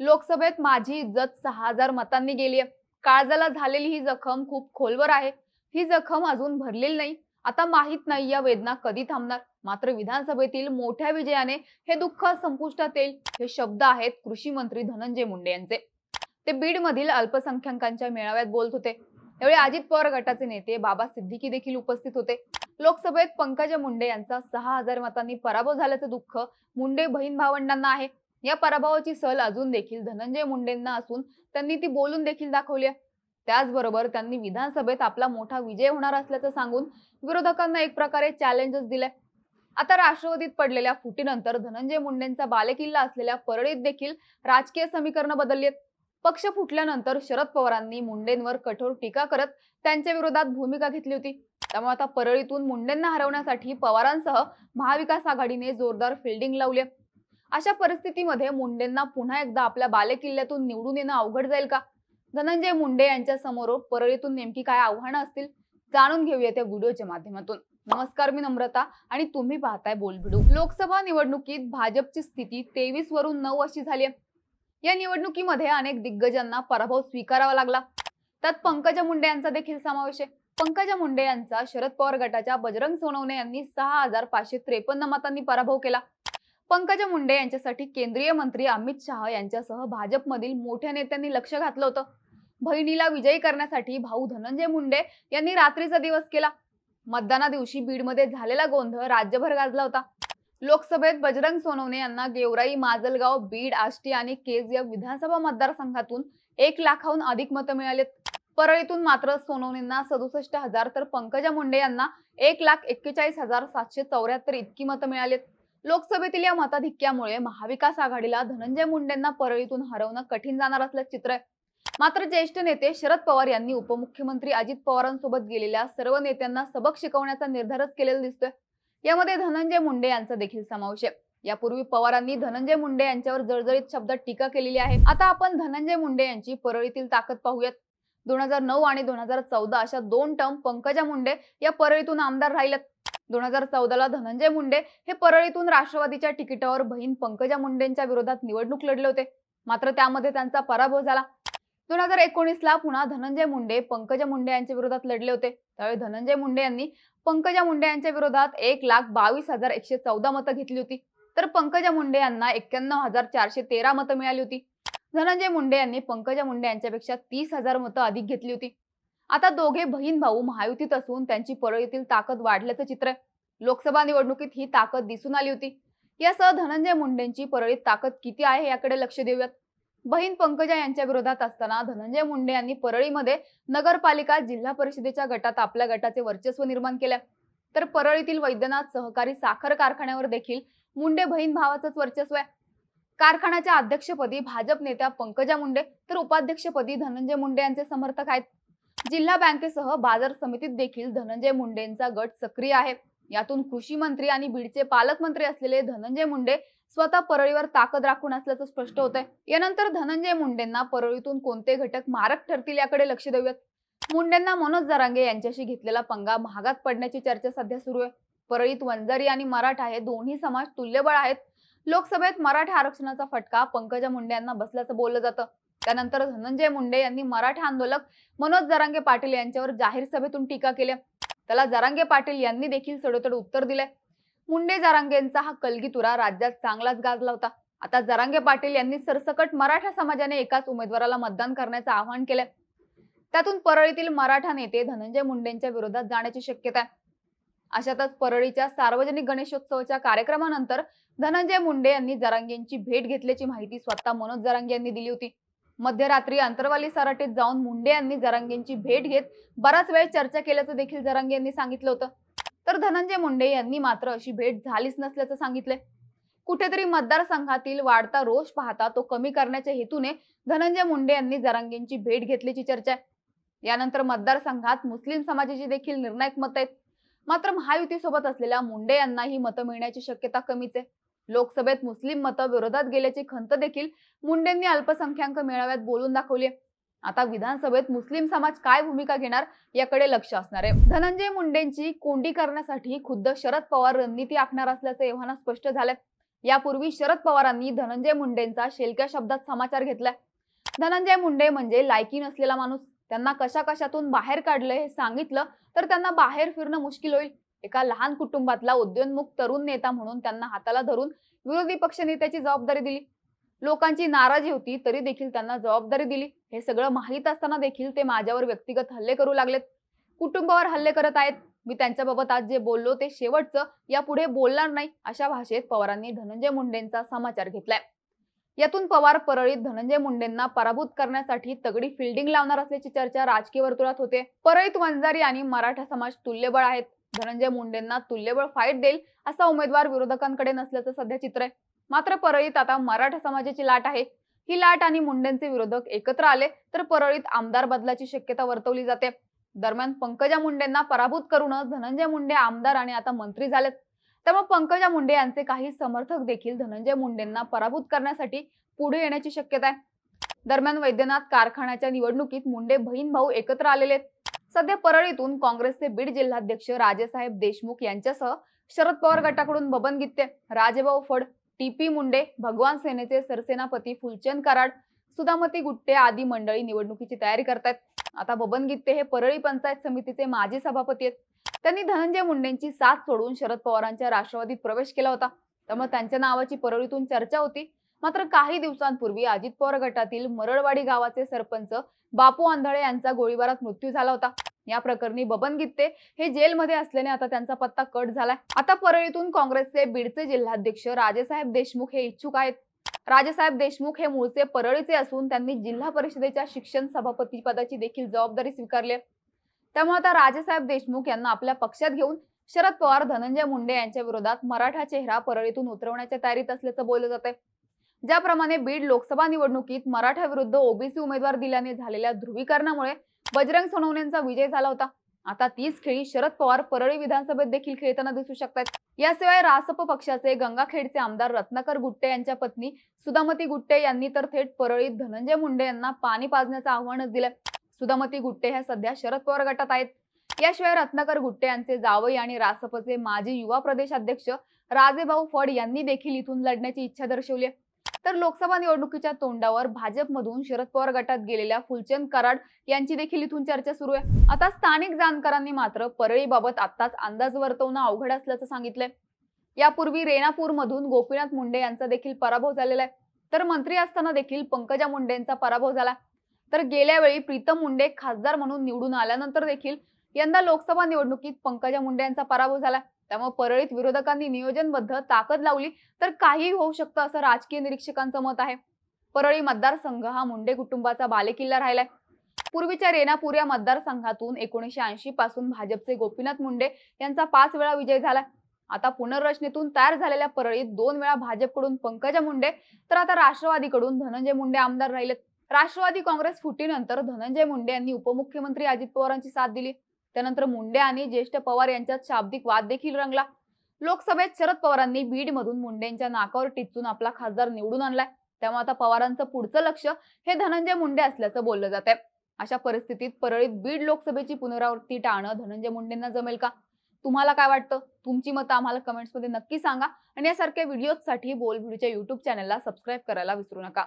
लोकसभेत माझी इज्जत सहा हजार मतांनी गेलीय काळजाला झालेली ही जखम खूप खोलवर आहे. ही जखम अजून भरलेली नाही. आता माहीत नाही या वेदना कधी थांबणार. मात्र विधानसभेतील मोठ्या विजयाने हे दुःख संपुष्टात येईल हे शब्द आहेत कृषी मंत्री धनंजय मुंडे यांचे. ते बीड मधील अल्पसंख्याकांच्या मेळाव्यात बोलत होते. यावेळी अजित पवार गटाचे नेते बाबा सिद्दीकी देखील उपस्थित होते. लोकसभेत पंकजा मुंडे यांचा सहा हजार मतांनी पराभव झाल्याचं दुःख मुंडे बहीण भावंडांना आहे. या पराभवाची सल अजून देखील धनंजय मुंडेंना असून त्यांनी ती बोलून देखील दाखवली आहे. त्याचबरोबर त्यांनी विधानसभेत आपला मोठा विजय होणार असल्याचं सांगून विरोधकांना एक प्रकारे चॅलेंजच दिलंय. आता राष्ट्रवादीत पडलेल्या फुटीनंतर धनंजय मुंडेंचा बालेकिल्ला असलेल्या परळीत देखील राजकीय समीकरणं बदलली आहेत. पक्ष फुटल्यानंतर शरद पवारांनी मुंडेंवर कठोर टीका करत त्यांच्या विरोधात भूमिका घेतली होती. त्यामुळे आता परळीतून मुंडेंना हरवण्यासाठी पवारांसह महाविकास आघाडीने जोरदार फिल्डिंग लावली अशा परिस्थितीमध्ये मुंडेंना पुन्हा एकदा आपल्या बालेकिल्ल्यातून निवडून येणं अवघड जाईल का? धनंजय मुंडे यांच्या समोर परळीतून नेमकी काय आव्हानं असतील? जाणून घेऊया त्या व्हिडिओच्या माध्यमातून. नमस्कार मी नम्रता आणि तुम्ही पाहताय बोलबिडू. लोकसभा निवडणुकीत भाजपची स्थिती तेवीस वरून नऊ अशी झाली आहे. या निवडणुकीमध्ये अनेक दिग्गजांना पराभव स्वीकारावा लागला. त्यात पंकजा मुंडे यांचा देखील समावेश आहे. पंकजा मुंडे यांचा शरद पवार गटाच्या बजरंग सोनवणे यांनी सहा हजार पाचशे त्रेपन्न मतांनी पराभव केला. पंकजा मुंडे यांच्यासाठी केंद्रीय मंत्री अमित शहा यांच्यासह भाजपमधील मोठ्या नेत्यांनी लक्ष घातलं होतं. बहिणीला विजयी करण्यासाठी भाऊ धनंजय मुंडे यांनी रात्रीचा दिवस केला. मतदाना दिवशी बीडमध्ये झालेला गोंधळ राज्यभर गाजला होता. लोकसभेत बजरंग सोनवणे यांना गेवराई माजलगाव बीड आष्टी आणि केज या विधानसभा मतदारसंघातून एक लाखाहून अधिक मतं मिळालेत. परळीतून मात्र सोनवणेंना सदुसष्ट हजार तर पंकजा मुंडे यांना एक लाख एक्केचाळीस हजार सातशे चौऱ्याहत्तर इतकी मतं मिळालेत. लोकसभेतील या मताधिक्यामुळे महाविकास आघाडीला धनंजय मुंडेंना परळीतून हरवणं कठीण जाणार असल्याचं चित्र आहे. मात्र ज्येष्ठ नेते शरद पवार यांनी उपमुख्यमंत्री अजित पवारांसोबत गेलेल्या सर्व नेत्यांना सबक शिकवण्याचा निर्धारच केलेला दिसतोय. यामध्ये धनंजय मुंडे यांचा देखील समावेश आहे. यापूर्वी पवारांनी धनंजय मुंडे यांच्यावर जळजळीत शब्दात टीका केलेली आहे. आता आपण धनंजय मुंडे यांची परळीतील ताकद पाहूयात. दोन हजार नऊ आणि दोन हजार चौदा अशा दोन टर्म पंकजा मुंडे या परळीतून आमदार राहिल्यात दोन हजार चौदाला धनंजय मुंडे हे परळीतून राष्ट्रवादीच्या तिकिटावर बहीण पंकजा मुंडेंच्या विरोधात निवडणूक लढले होते. मात्र त्यामध्ये त्यांचा पराभव झाला. दोन हजार एकोणीस ला पुन्हा धनंजय मुंडे पंकजा मुंडे यांच्या विरोधात लढले होते. त्यावेळी धनंजय मुंडे यांनी पंकजा मुंडे यांच्या विरोधात एक लाख बावीस हजार एकशे चौदा मतं घेतली होती. तर पंकजा मुंडे यांना एक्क्याण्णव हजार चारशे तेरा मतं मिळाली होती. धनंजय मुंडे यांनी पंकजा मुंडे यांच्यापेक्षा तीस हजार मतं अधिक घेतली होती. आता दोघे बहीण भाऊ महायुतीत असून त्यांची परळीतील ताकद वाढल्याचं चित्र आहे. लोकसभा निवडणुकीत ही ताकद दिसून आली होती. यासह धनंजय मुंडेंची परळीत ताकद किती आहे याकडे लक्ष देऊयात. बहीण पंकजा यांच्या विरोधात असताना धनंजय मुंडे यांनी परळीमध्ये नगरपालिका जिल्हा परिषदेच्या गटात आपल्या गटाचे वर्चस्व निर्माण केले. तर परळीतील वैद्यनाथ सहकारी साखर कारखान्यावर देखील मुंडे बहीण भावाचंच वर्चस्व आहे. कारखान्याच्या अध्यक्षपदी भाजप नेत्या पंकजा मुंडे तर उपाध्यक्षपदी धनंजय मुंडे यांचे समर्थक आहेत. जिल्हा बँकेसह बाजार समितीत देखील धनंजय मुंडेंचा गट सक्रिय आहे. यातून कृषी मंत्री आणि बीडचे पालकमंत्री असलेले धनंजय मुंडे स्वतः परळीवर ताकद राखून असल्याचं स्पष्ट होत आहे यानंतर धनंजय मुंडेंना परळीतून कोणते घटक मारक ठरतील याकडे लक्ष देऊयात. मुंडेंना मनोज जरांगे यांच्याशी घेतलेला पंगा महागात पडण्याची चर्चा सध्या सुरू आहे. परळीत वंजारी आणि मराठा हे दोन्ही समाज तुल्यबळ आहेत. लोकसभेत मराठा आरक्षणाचा फटका पंकजा मुंडे यांना बसल्याचं बोललं जातं. त्यानंतर धनंजय मुंडे यांनी मराठा आंदोलक मनोज जरांगे पाटील यांच्यावर जाहीर सभेतून टीका केली. त्याला जरांगे पाटील यांनी देखील सडोतड उत्तर दिले मुंडे जरांगेंचा हा कलगीतुरा राज्यात चांगलाच गाजला होता. आता जरांगे पाटील यांनी सरसकट मराठा समाजाने एकाच उमेदवाराला मतदान करण्याचं आवाहन केलंय. त्यातून परळीतील मराठा नेते धनंजय मुंडेंच्या विरोधात जाण्याची शक्यता आहे. अशातच परळीच्या सार्वजनिक गणेशोत्सवाच्या कार्यक्रमानंतर धनंजय मुंडे यांनी जरांगेंची भेट घेतल्याची माहिती स्वतः मनोज जरांगे यांनी दिली होती. मध्यरात्री अंतरवाली सराटीत जाऊन मुंडे यांनी जरांगेंची भेट घेत बराच वेळ चर्चा केल्याचं देखील जरांगे यांनी सांगितलं होतं. तर धनंजय मुंडे यांनी मात्र अशी भेट झालीच नसल्याचं सांगितलंय. कुठेतरी मतदारसंघातील वाढता रोष पाहता तो कमी करण्याच्या हेतूने धनंजय मुंडे यांनी जरांगेंची भेट घेतल्याची चर्चा आहे. यानंतर मतदारसंघात मुस्लिम समाजाची देखील निर्णायक मत आहेत. मात्र महायुतीसोबत असलेल्या मुंडे यांना ही मतं मिळण्याची शक्यता कमीच आहे. लोकसभेत मुस्लिम मतं विरोधात गेल्याची खंत देखील मुंडेंनी अल्पसंख्याक मेळाव्यात बोलून दाखवली आता विधानसभेत मुस्लिम समाज काय भूमिका घेणार याकडे लक्ष असणार आहे. धनंजय मुंडेंची कोंडी करण्यासाठी खुद्द शरद पवार रणनीती आखणार असल्याचं एव्हाना स्पष्ट झालंय. यापूर्वी शरद पवारांनी धनंजय मुंडेंचा शेलक्या शब्दात समाचार घेतलाय. धनंजय मुंडे म्हणजे लायकी नसलेला माणूस. त्यांना कशा कशातून बाहेर काढलं हे सांगितलं तर त्यांना बाहेर फिरणं मुश्किल होईल. एका लहान कुटुंबातला उद्योन्मुख तरुण नेता म्हणून त्यांना हाताला धरून विरोधी पक्षनेत्याची जबाबदारी दिली. लोकांची नाराजी होती तरी देखील त्यांना जबाबदारी दिली. हे सगळं माहीत असताना देखील ते माझ्यावर व्यक्तिगत हल्ले करू लागलेत. कुटुंबावर हल्ले करत आहेत. मी त्यांच्याबाबत आज जे बोललो ते शेवटचं यापुढे बोलणार नाही अशा भाषेत पवारांनी धनंजय मुंडेंचा समाचार घेतलाय. यातून पवार परळीत धनंजय मुंडेंना पराभूत करण्यासाठी तगडी फिल्डिंग लावणार असल्याची चर्चा राजकीय वर्तुळात होते. परळीत वंजारी आणि मराठा समाज तुल्यबळ आहेत. धनंजय मुंडेंना तुल्यबळ फाईट देईल असा उमेदवार विरोधकांकडे नसल्याचं सध्या चित्र आहे. मात्र परळीत आता मराठा समाजाची लाट आहे. ही लाट आणि मुंडेंचे विरोधक एकत्र आले तर परळीत आमदार बदलाची शक्यता वर्तवली जाते. दरम्यान पंकजा मुंडेंना पराभूत करूनच धनंजय मुंडे आमदार आणि आता मंत्री झालेत. त्यामुळे पंकजा मुंडे यांचे काही समर्थक देखील धनंजय मुंडेंना पराभूत करण्यासाठी पुढे येण्याची शक्यता आहे. दरम्यान वैद्यनाथ कारखान्याच्या निवडणुकीत मुंडे बहीण भाऊ एकत्र आलेले आहेत. सध्या परळीतून काँग्रेसचे बीड जिल्हाध्यक्ष राजेसाहेब देशमुख यांच्यासह शरद पवार गटाकडून बबन गित्ते राजेभाऊ फड टीपी मुंडे भगवान सेनेचे सरसेनापती फुलचंद कराड सुधामती गुट्टे आदी मंडळी निवडणुकीची तयारी करतायत. आता बबन गित्ते हे परळी पंचायत समितीचे माजी सभापती आहेत. त्यांनी धनंजय मुंडेंची साथ सोडून शरद पवारांच्या राष्ट्रवादीत प्रवेश केला होता. त्यामुळे त्यांच्या नावाची परळीतून चर्चा होती. मात्र काही दिवसांपूर्वी अजित पवार गटातील मरळवाडी गावाचे सरपंच बापू आंधळे यांचा गोळीबारात मृत्यू झाला होता. या प्रकरणी बबन गित्ते हे जेलमध्ये असल्याने आता त्यांचा पत्ता कट झालाय. आता परळीतून काँग्रेसचे बीडचे जिल्हाध्यक्ष राजेसाहेब देशमुख हे इच्छुक आहेत. राजेसाहेब देशमुख हे मूळचे परळीचे असून त्यांनी जिल्हा परिषदेच्या शिक्षण सभापती पदाची देखील जबाबदारी स्वीकारली आहे. त्यामुळे आता राजेसाहेब देशमुख यांना आपल्या पक्षात घेऊन शरद पवार धनंजय मुंडे यांच्या विरोधात मराठा चेहरा परळीतून उतरवण्याच्या तयारीत असल्याचं बोललं जात आहे ज्याप्रमाणे बीड लोकसभा निवडणुकीत मराठा विरुद्ध ओबीसी उमेदवार दिल्याने झालेल्या ध्रुवीकरणामुळे बजरंग सोनवणेंचा विजय झाला होता. आता तीच खेळी शरद पवार परळी विधानसभेत देखील खेळताना दिसू शकतात. याशिवाय रासप पक्षाचे गंगाखेडचे आमदार रत्नाकर गुट्टे यांच्या पत्नी सुधामती गुट्टे यांनी तर थेट परळीत धनंजय मुंडे यांना पाणी पाजण्याचं आव्हानच दिलं. सुधामती गुट्टे ह्या सध्या शरद पवार गटात आहेत. याशिवाय रत्नाकर गुट्टे यांचे जावई आणि रासपचे माजी युवा प्रदेश अध्यक्ष राजेभाऊ फड यांनी देखील इथून लढण्याची इच्छा दर्शवली आहे. तर लोकसभा निवडणुकीच्या तोंडावर भाजपमधून शरद पवार गटात गेलेल्या फुलचंद कराड यांची देखील इथून चर्चा सुरू आहे. आता स्थानिक जाणकारांनी मात्र परळीबाबत आताच अंदाज वर्तवणं अवघड असल्याचं सांगितलंय. यापूर्वी रेणापूर मधून गोपीनाथ मुंडे यांचा देखील पराभव झालेला आहे. तर मंत्री असताना देखील पंकजा मुंडेंचा पराभव झाला. तर गेल्या वेळी प्रीतम मुंडे खासदार म्हणून निवडून आल्यानंतर देखील यंदा लोकसभा निवडणुकीत पंकजा मुंडे यांचा पराभव झाला. त्यामुळे परळीत विरोधकांनी नियोजनबद्ध ताकद लावली तर काही होऊ शकतं असं राजकीय निरीक्षकांचं मत आहे. परळी मतदारसंघ हा मुंडे कुटुंबाचा बालेकिल्ला राहिलाय. पूर्वीच्या रेणापूर या मतदारसंघातून एकोणीशे ऐंशी पासून भाजपचे गोपीनाथ मुंडे यांचा पाच वेळा विजय झाला आता पुनर्रचनेतून तयार झालेल्या परळीत दोन वेळा भाजपकडून पंकजा मुंडे तर आता राष्ट्रवादीकडून धनंजय मुंडे आमदार राहिलेत. राष्ट्रवादी काँग्रेस फुटीनंतर धनंजय मुंडे यांनी उपमुख्यमंत्री अजित पवारांची साथ दिली. त्यानंतर मुंडे आणि ज्येष्ठ पवार यांच्यात शाब्दिक वाद देखील रंगला. लोकसभेत शरद पवारांनी बीडमधून मुंडेंच्या नाकावर टिचून आपला खासदार निवडून आणलाय. त्यामुळे आता पवारांचं पुढचं लक्ष हे धनंजय मुंडे असल्याचं बोललं जात आहे अशा परिस्थितीत परळीत बीड लोकसभेची पुनरावृत्ती टाळणं धनंजय मुंडेंना जमेल का? तुम्हाला काय वाटतं? तुमची मतं आम्हाला कमेंट्समध्ये नक्की सांगा. आणि यासारख्या व्हिडिओजसाठी बोल युट्यूब चॅनलला सबस्क्राईब करायला विसरू नका.